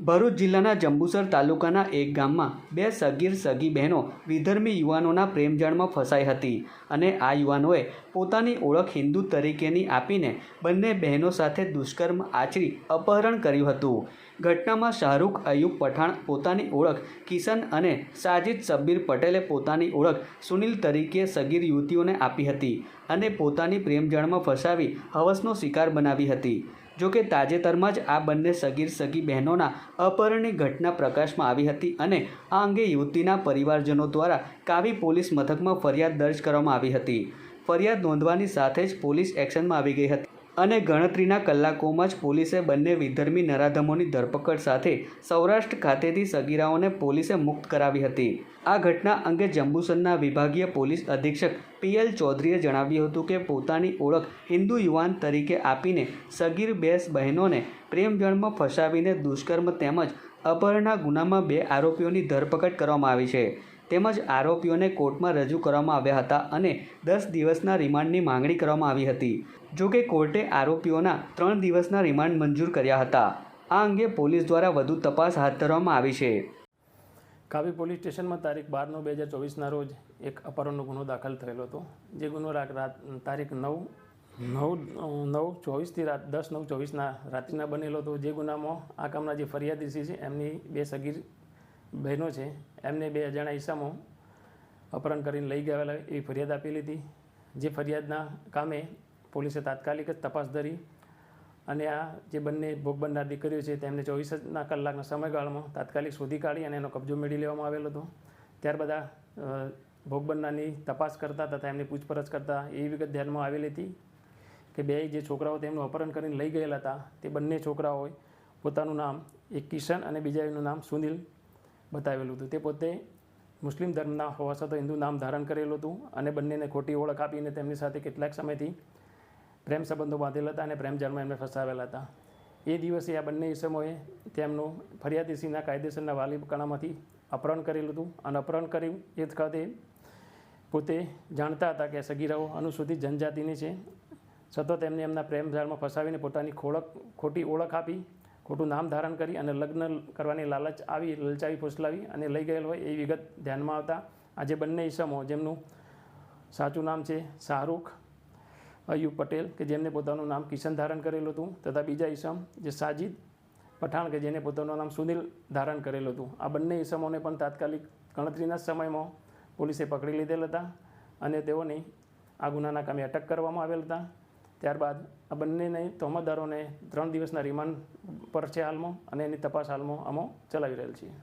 ભરૂચ જિલ્લાના જંબુસર તાલુકાના એક ગામમાં બે સગીર સગી બહેનો વિધર્મી યુવાનોના પ્રેમજાળમાં ફસાઈ હતી અને આ યુવાનોએ પોતાની ઓળખ હિન્દુ તરીકેની આપીને બંને બહેનો સાથે દુષ્કર્મ આચરી અપહરણ કર્યું હતું. ઘટનામાં શાહરૂખ અયુબ પઠાણ પોતાની ઓળખ કિશન અને સાજિદ સબ્બીર પટેલે પોતાની ઓળખ સુનિલ તરીકે સગીર યુવતીઓને આપી હતી અને પોતાની પ્રેમજાળમાં ફસાવી હવસનો શિકાર બનાવી હતી. જોકે તાજેતરમાં જ આ બંને સગીર સગી બહેનોના અપહરણની ઘટના પ્રકાશમાં આવી હતી અને આ અંગે યુવતીના પરિવારજનો દ્વારા કાવી પોલીસ મથકમાં ફરિયાદ દર્જ કરવામાં આવી હતી. ફરિયાદ નોંધવાની સાથે જ પોલીસ એક્શનમાં આવી ગઈ હતી. અને ગણતરીના કલાકોમાં જ પોલીસે બંને વિધર્મી નરાધમોની ધરપકડ સાથે સૌરાષ્ટ્ર ખાતેથી સગીરાઓને પોલીસે મુક્ત કરાવી હતી. આ ઘટના અંગે જંબુસરના વિભાગીય પોલીસ અધિક્ષક પીએલ ચૌધરીએ જણાવ્યું હતું કે પોતાની ઓળખ હિન્દુ યુવાન તરીકે આપીને સગીર બેસ બહેનોને પ્રેમજળમાં ફસાવીને દુષ્કર્મ તેમજ અપહરણના ગુનામાં બે આરોપીઓની ધરપકડ કરવામાં આવી છે. તેમજ આરોપીઓને કોર્ટમાં રજૂ કરવામાં આવ્યા હતા અને દસ દિવસના રિમાન્ડની માંગણી કરવામાં આવી હતી. જોકે કોર્ટે આરોપીઓના ત્રણ દિવસના રિમાન્ડ મંજૂર કર્યા હતા. આ અંગે પોલીસ દ્વારા વધુ તપાસ હાથ ધરવામાં આવી છે. કાવી પોલીસ સ્ટેશનમાં તારીખ બાર નવ બે હજાર ચોવીસના રોજ એક અપહરણનો ગુનો દાખલ થયેલો હતો. જે ગુનો રાત તારીખ નવ નવ નવ, ચોવીસથી રાત દસ, નવ, ચોવીસના રાત્રિના બનેલો હતો. જે ગુનામાં આ કામના જે ફરિયાદી છે, એમની બે સગીર બહેનો છે એમને બે અજાણા ઈસામો અપહરણ કરીને લઈ ગયેલા એવી ફરિયાદ આપેલી હતી જે ફરિયાદના કામે પોલીસે તાત્કાલિક જ તપાસ ધરી અને આ જે બંને ભોગ બનનાર દીકરીઓ છે તેમને ચોવીસના કલાકના સમયગાળામાં તાત્કાલિક શોધી કાઢી અને એનો કબજો મેળવી લેવામાં આવેલો હતો. ત્યારબાદ આ અ, ભોગ બનનારની તપાસ કરતા તથા એમની પૂછપરછ કરતા એવી વિગત ધ્યાનમાં આવેલી હતી કે બે જે છોકરાઓ તેમનું અપહરણ કરીને લઈ ગયેલા હતા તે બંને છોકરાઓએ પોતાનું નામ એક કિશન અને બીજાનું નામ સુનિલ બતાવેલું હતું. તે પોતે મુસ્લિમ ધર્મના હોવા છતાં હિન્દુ નામ ધારણ કરેલું હતું અને બંનેને ખોટી ઓળખ આપીને તેમની સાથે કેટલાક સમયથી પ્રેમ સંબંધો બાંધેલા હતા અને પ્રેમ જાળમાં એમને ફસાવેલા હતા. એ દિવસે આ બંને ઈસમોએ તેમનું ફરિયાદીસીના કાયદેસરના વાલી કણામાંથી અપહરણ કરેલું હતું. અને અપહરણ કર્યું એ ખાતે પોતે જાણતા હતા કે સગીરાઓ અનુસૂચિત જનજાતિની છે. છતાં તેમને એમના પ્રેમ જાળમાં ફસાવીને પોતાની ખોળક, ખોટી ઓળખ આપી ખોટું નામ ધારણ કરી અને લગ્ન કરવાની લાલચ આવી, લલચાવી, ફોસલાવી અને લઈ ગયેલ હોય એ વિગત ધ્યાનમાં આવતા આજે બંને ઈસમો, જેમનું સાચું નામ છે શાહરૂખ, અયુબ પટેલ, કે જેમને પોતાનું નામ કિશન ધારણ કરેલું હતું, તથા બીજા ઈસમ જે સાજિદ પઠાણ, કે જેને પોતાનું નામ સુનિલ ધારણ કરેલું હતું. આ બંને ઈસમોને પણ તાત્કાલિક ગણતરીના સમયમાં પોલીસે પકડી લીધેલ હતા અને તેઓની આ ગુનાના કામે અટક કરવામાં આવેલ હતા. ત્યારબાદ આ બંનેને તહોમતદારોને ત્રણ દિવસના રિમાન્ડ પર છે હાલમાં અને એની તપાસ હાલમાં અમો ચલાવી રહેલ છીએ.